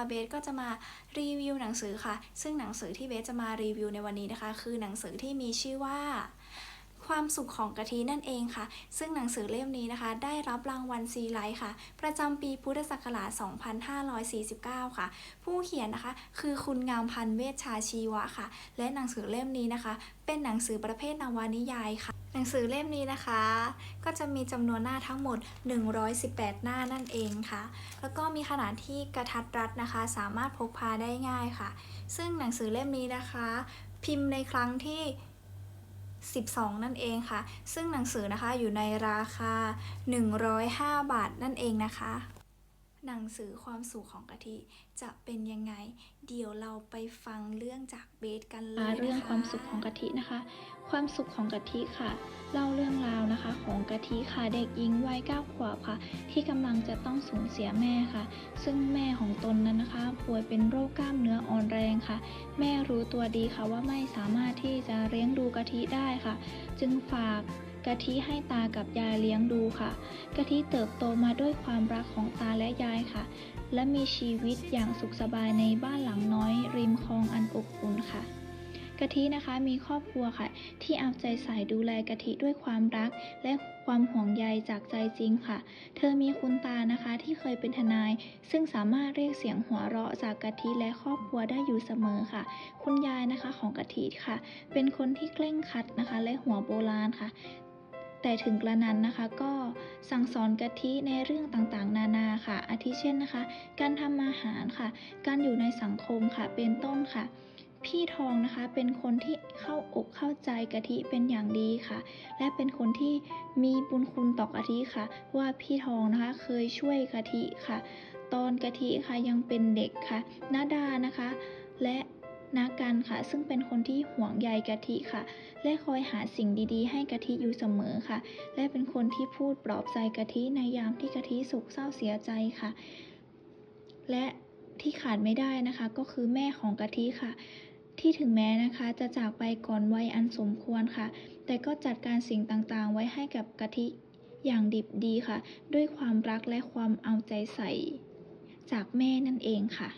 ะเบสก็จะมารีวิวหนังสือค่ะ ซึ่งหนังสือที่เบสจะมารีวิวในวันนี้นะคะ คือหนังสือที่มีชื่อว่าความสุขของกะทินั่นเองค่ะ ซึ่งหนังสือเล่มนี้นะคะ ได้รับรางวัลซีไลท์ค่ะ ประจำปีพุทธศักราช 2549 ค่ะ ผู้เขียนนะคะ คือคุณงามพันธ์เวชชาชีวะค่ะ และหนังสือเล่มนี้นะคะ เป็นหนังสือประเภทนวนิยายค่ะ หนังสือเล่มนี้นะคะ ก็จะมีจำนวนหน้าทั้งหมด 118 หน้านั่นเองค่ะ แล้วก็มีขนาดที่กระทัดรัดนะคะ สามารถพกพาได้ง่ายค่ะ ซึ่งหนังสือเล่มนี้นะคะ พิมพ์ในครั้งที่ 12 นั่นเองค่ะ ซึ่งหนังสือนะคะอยู่ในราคา 105 บาทนั่นเองนะคะ หนังสือความสุขของกะทิจะเป็นยังไง เดี๋ยวเราไปฟังเรื่องจากเบสกันเลยนะคะเรื่องความสุขของกะทินะคะ ความสุขของกะทิค่ะเล่าเรื่องราวนะคะ ของกะทิค่ะเด็กหญิงวัยเก้าขวบค่ะ ที่กำลังจะต้องสูญเสียแม่ค่ะ ซึ่งแม่ของตนนั้นนะคะ ป่วยเป็นโรคกล้ามเนื้ออ่อนแรงค่ะ แม่รู้ตัวดีค่ะว่าไม่สามารถที่จะเลี้ยงดูกะทิได้ค่ะ จึงฝาก กะทิให้ตากับยายเลี้ยงดูค่ะ กะทิเติบโตมาด้วยความรักของตาและยายค่ะ และมีชีวิตอย่างสุขสบายในบ้านหลังน้อย ริมคลองอันอบอุ่นค่ะ กะทินะคะมีครอบครัวค่ะ ที่เอาใจใส่ดูแลกะทิด้วยความรัก และความห่วงใยจากใจจริงค่ะ เธอมีคุณตานะคะที่เคยเป็นทนาย ซึ่งสามารถเรียกเสียงหัวเราะจากกะทิและครอบครัวได้อยู่เสมอค่ะ คุณยายนะคะของกะทิค่ะ เป็นคนที่เคร่งครัดนะคะ และหัวโบราณค่ะ แต่ถึงกระนั้นนะคะก็สั่งสอนกะทิในเรื่องต่างๆ นานาค่ะ อาทิเช่นนะคะ การทำอาหารค่ะ การอยู่ในสังคมค่ะ เป็นต้นค่ะ พี่ทองนะคะเป็นคนที่เข้าอกเข้าใจกะทิเป็นอย่างดีค่ะ และเป็นคนที่มีบุญคุณต่อกะทิค่ะ ว่าพี่ทองนะคะเคยช่วยกะทิค่ะ ตอนกะทิค่ะยังเป็นเด็กค่ะนาดานะคะ และ นากันค่ะ ซึ่งเป็นคนที่ห่วงใยกะทิค่ะ และคอยหาสิ่งดีๆ ให้กะทิอยู่เสมอค่ะ และเป็นคนที่พูดปลอบใจกะทิในยามที่กะทิสุขเศร้าเสียใจค่ะ และที่ขาดไม่ได้นะคะ ก็คือแม่ของกะทิค่ะ ที่ถึงแม้นะคะจะจากไปก่อนวัยอันสมควรค่ะ แต่ก็จัดการสิ่งต่างๆ ไว้ให้กับกะทิอย่างดิบดีค่ะ ด้วยความรักและความเอาใจใส่ จากแม่นั่นเองค่ะ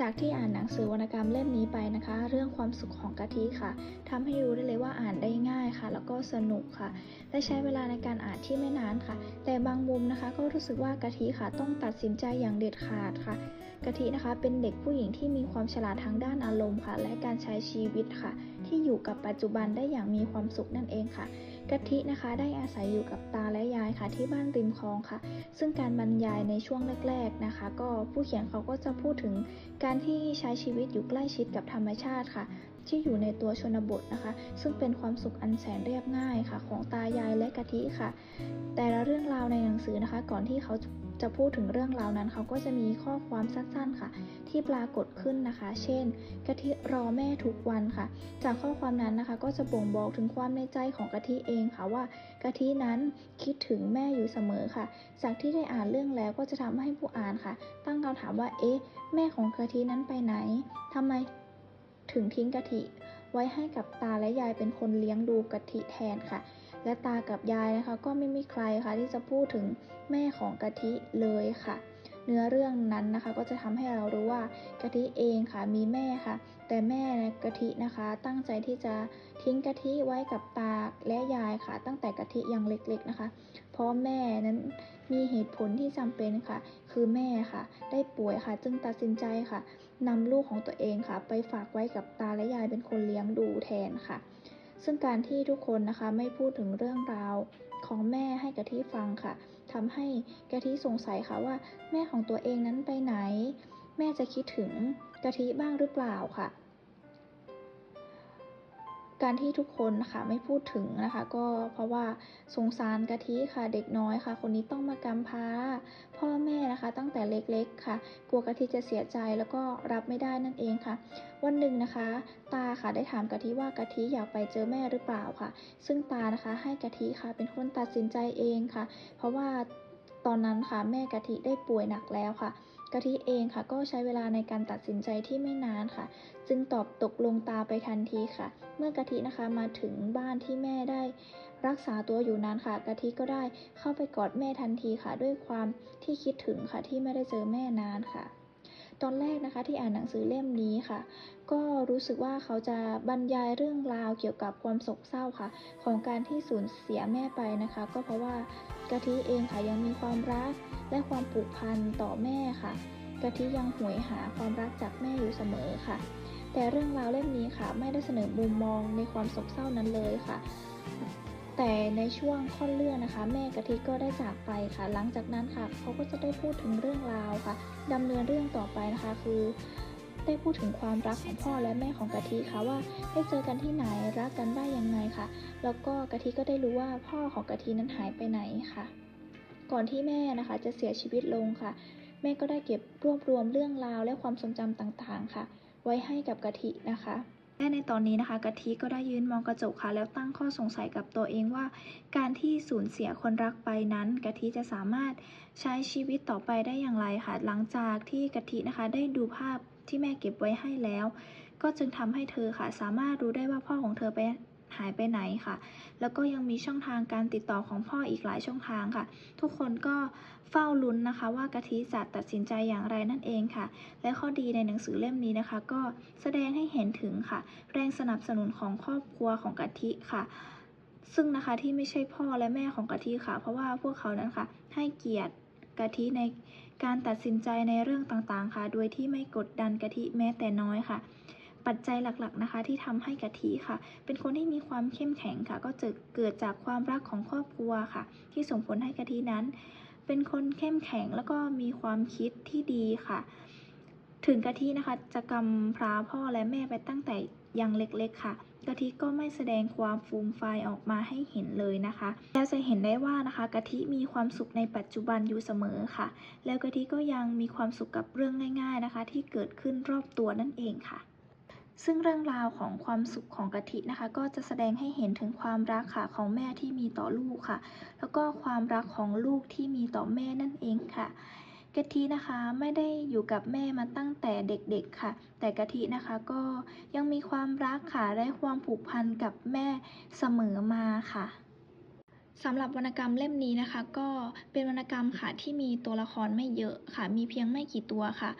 จากที่อ่านหนังสือวรรณกรรมเล่มนี้ไปนะคะ เรื่องความสุขของกะทิค่ะทำให้รู้ได้เลยว่าอ่านได้ง่ายค่ะ แล้วก็สนุกค่ะและใช้เวลาในการอ่านที่ไม่นานค่ะ แต่บางมุมนะคะ ก็รู้สึกว่ากะทิค่ะ ต้องตัดสินใจอย่างเด็ดขาดค่ะกะทินะคะเป็นเด็กผู้หญิงที่มีความฉลาดทางด้านอารมณ์ค่ะ และการใช้ชีวิตค่ะ ที่อยู่กับปัจจุบันได้อย่างมีความสุขนั่นเองค่ะ กะทินะคะได้อาศัยอยู่กับตาและยายค่ะที่บ้านริมคลองค่ะ ซึ่งการบรรยายในช่วงแรก ๆนะคะ ก็ผู้เขียนเขาก็จะพูดถึงการที่ใช้ชีวิตอยู่ใกล้ชิดกับธรรมชาติค่ะ ที่อยู่ในตัวชนบทนะคะ ซึ่งเป็นความสุขอันแสนเรียบง่ายค่ะ ของตายายและกะทิค่ะ แต่ละเรื่องราวในหนังสือนะคะ ก่อนที่เขา จะพูดถึงเรื่องราวนั้นเขาก็จะมีข้อความสั้นๆค่ะ ที่ปรากฏขึ้นนะคะ เช่นกะทิรอแม่ทุกวันค่ะ จากข้อความนั้นนะคะ ก็จะบ่งบอกถึงความในใจของกะทิเองค่ะว่ากะทินั้นคิดถึงแม่อยู่เสมอค่ะ จากที่ได้อ่านเรื่องแล้วก็จะทำให้ผู้อ่านค่ะ ตั้งคำถามว่าเอ๊ะแม่ของกะทินั้นไปไหนทำไมถึงทิ้งกะทิไว้ให้กับตาและยายเป็นคนเลี้ยงดูกะทิแทนค่ะ และตากับยายนะคะก็ไม่มีใครค่ะที่จะพูดถึงแม่ของกะทิเลยค่ะ เนื้อเรื่องนั้นนะคะก็จะทำให้เรารู้ว่ากะทิเองค่ะมีแม่ค่ะ แต่แม่กะทินะคะ ตั้งใจที่จะทิ้งกะทิไว้กับตาและยายค่ะ ตั้งแต่กะทิยังเล็กๆนะคะ เพราะแม่นั้นมีเหตุผลที่จำเป็นค่ะ คือแม่ค่ะ ได้ป่วยค่ะ จึงตัดสินใจค่ะนำลูกของตัวเองค่ะ ไปฝากไว้กับตาและยายเป็นคนเลี้ยงดูแทนค่ะ ซึ่งการที่ทุกคนนะคะไม่พูดถึงเรื่องราวของแม่ให้กะทิฟังค่ะทำให้กะทิสงสัยค่ะว่า แม่ของตัวเองนั้นไปไหน แม่จะคิดถึงกะทิบ้างหรือเปล่าค่ะ การที่ทุกคนนะคะไม่พูดถึงนะคะ ก็เพราะว่าสงสารกะทิค่ะเด็กน้อยค่ะ คนนี้ต้องมากำพร้าพ่อแม่นะคะ ตั้งแต่เล็กๆค่ะ กลัวกะทิจะเสียใจแล้วก็รับไม่ได้นั่นเองค่ะ วันหนึ่งนะคะ ตาค่ะได้ถามกะทิว่ากะทิอยากไปเจอแม่หรือเปล่าค่ะ ซึ่งตานะคะให้กะทิค่ะเป็นคนตัดสินใจเองค่ะ เพราะว่าตอนนั้นค่ะแม่กะทิได้ป่วยหนักแล้วค่ะ กะทิเองค่ะก็ใช้เวลาในการตัดสินใจที่ไม่นานค่ะ จึงตอบตกลงตาไปทันทีค่ะ เมื่อกะทินะคะมาถึงบ้านที่แม่ได้ รักษาตัวอยู่นานค่ะกะทิก็ได้เข้าไปกอดแม่ทันทีค่ะ ด้วยความที่คิดถึงค่ะที่ไม่ได้เจอแม่นานค่ะ ตอนแรกนะคะที่อ่านหนังสือเล่มนี้ค่ะ ก็รู้สึกว่าเขาจะบรรยายเรื่องราวเกี่ยวกับความโศกเศร้าค่ะ ของการที่สูญเสียแม่ไปนะคะ ก็เพราะว่ากะทิเองค่ะยังมีความรักและความผูกพันต่อแม่ค่ะกะทิยังหวยหาความรักจากแม่อยู่เสมอค่ะ แต่เรื่องราวเล่มนี้ค่ะ ไม่ได้เสนอมุมมองในความโศกเศร้านั้นเลยค่ะ แต่ในช่วงค่อนเรื่องนะคะ แม่กะทิก็ได้จากไปค่ะ หลังจากนั้นค่ะเขาก็จะได้พูดถึงเรื่องราวค่ะดำเนินเรื่องต่อไปนะคะ คือ ได้พูดถึงความรักของพ่อและแม่ของกะทิค่ะว่าได้เจอกันที่ไหนรักกันได้ยังไงค่ะ แล้วก็กะทิก็ได้รู้ว่าพ่อของกะทินั้นหายไปไหนค่ะ ก่อนที่แม่นะคะจะเสียชีวิตลงค่ะ แม่ก็ได้เก็บรวบรวมเรื่องราวและความทรงจำต่างๆ ค่ะ ไว้ให้กับกะทินะคะ และในตอนนี้นะคะกะทิก็ได้ยืนมองกระจกค่ะแล้วตั้งข้อสงสัยกับตัวเองว่า การที่สูญเสียคนรักไปนั้นกะทิจะสามารถใช้ชีวิตต่อไปได้อย่างไรค่ะ หลังจากที่กะทินะคะได้ดูภาพที่แม่เก็บไว้ให้แล้ว ก็จึงทำให้เธอค่ะสามารถรู้ได้ว่าพ่อของเธอไป หายไปไหนค่ะ แล้วก็ยังมีช่องทางการติดต่อของพ่ออีกหลายช่องทางค่ะ ทุกคนก็เฝ้าลุ้นนะคะ ว่ากะทิจะตัดสินใจอย่างไรนั่นเองค่ะ และข้อดีในหนังสือเล่มนี้นะคะ ก็แสดงให้เห็นถึงค่ะ แรงสนับสนุนของครอบครัวของกะทิค่ะซึ่งนะคะที่ไม่ใช่พ่อและแม่ของกะทิค่ะ เพราะว่าพวกเขานั้นค่ะ ให้เกียรติกะทิในการตัดสินใจในเรื่องต่างๆ ค่ะ โดยที่ไม่กดดันกะทิแม้แต่น้อยค่ะ ปัจจัยหลักๆนะคะที่ทำให้กะทิค่ะ เป็นคนที่มีความเข้มแข็งค่ะ ก็จะเกิดจากความรักของครอบครัวค่ะ ที่ส่งผลให้กะทินั้น เป็นคนเข้มแข็งแล้วก็มีความคิดที่ดีค่ะ ถึงกะทินะคะจะกำพร้าพ่อและแม่ไปตั้งแต่ยังเล็กๆค่ะกะทิก็ไม่แสดงความฟูมฟายออกมาให้เห็นเลยนะคะแล้วจะเห็นได้ว่านะคะกะทิมีความสุขในปัจจุบันอยู่เสมอค่ะ แล้วกะทิก็ยังมีความสุขกับเรื่องง่าย ๆนะคะ ที่เกิดขึ้นรอบตัวนั่นเองค่ะ ซึ่งเรื่องราวของความสุขของกะทินะคะ ก็จะแสดงให้เห็นถึงความรักค่ะของแม่ที่มีต่อลูกค่ะ แล้วก็ความรักของลูกที่มีต่อแม่นั่นเองค่ะกะทินะคะไม่ได้อยู่กับแม่มาตั้งแต่เด็กๆค่ะ แต่กะทินะคะก็ยังมีความรักค่ะและความผูกพันกับแม่เสมอมาค่ะสำหรับวรรณกรรมเล่มนี้นะคะ ก็เป็นวรรณกรรมค่ะที่มีตัวละครไม่เยอะค่ะ มีเพียงไม่กี่ตัวค่ะ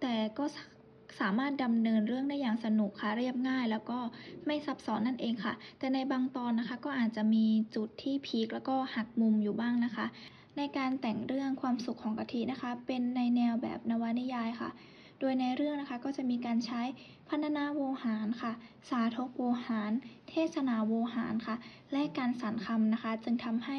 แต่ก็ สามารถดำเนินเรื่องได้อย่างสนุกค่ะเรียบง่าย แล้วก็ไม่ซับซ้อนนั่นเองค่ะ แต่ในบางตอนนะคะก็อาจจะมีจุดที่พีคแล้วก็หักมุมอยู่บ้างนะคะ ในการแต่งเรื่องความสุขของกะทินะคะ เป็นในแนวแบบนวนิยายค่ะโดยในเรื่องนะคะก็จะมีการใช้พันนาโวหารค่ะ สาธกโวหาร เทศนาโวหารค่ะ และการสรรคำนะคะ จึงทำให้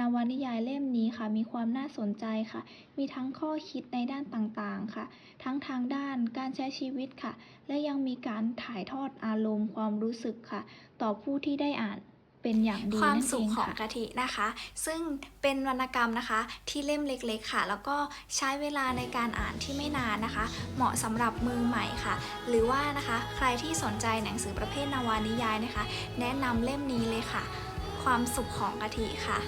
นวนิยายเล่มนี้ค่ะ มีความน่าสนใจค่ะ มีทั้งข้อคิดในด้านต่างๆค่ะ ทั้งทางด้านการใช้ชีวิตค่ะ และยังมีการถ่ายทอดอารมณ์ความรู้สึกค่ะ ต่อผู้ที่ได้อ่านเป็นอย่างดีความนั่นสุเอขงของค่ะกะทินะคะ ซึ่งเป็นวรรณกรรมนะคะที่เล่มเล็กๆค่ะ แล้วก็ใช้เวลาในการอ่านที่ไม่นานนะคะ เหมาะสำหรับมือใหม่ค่ะ หรือว่านะคะใครที่สนใจหนังสือประเภทนวานิยายนะคะ แนะนำเล่มนี้เลยค่ะ ความสุขของกะทิค่ะ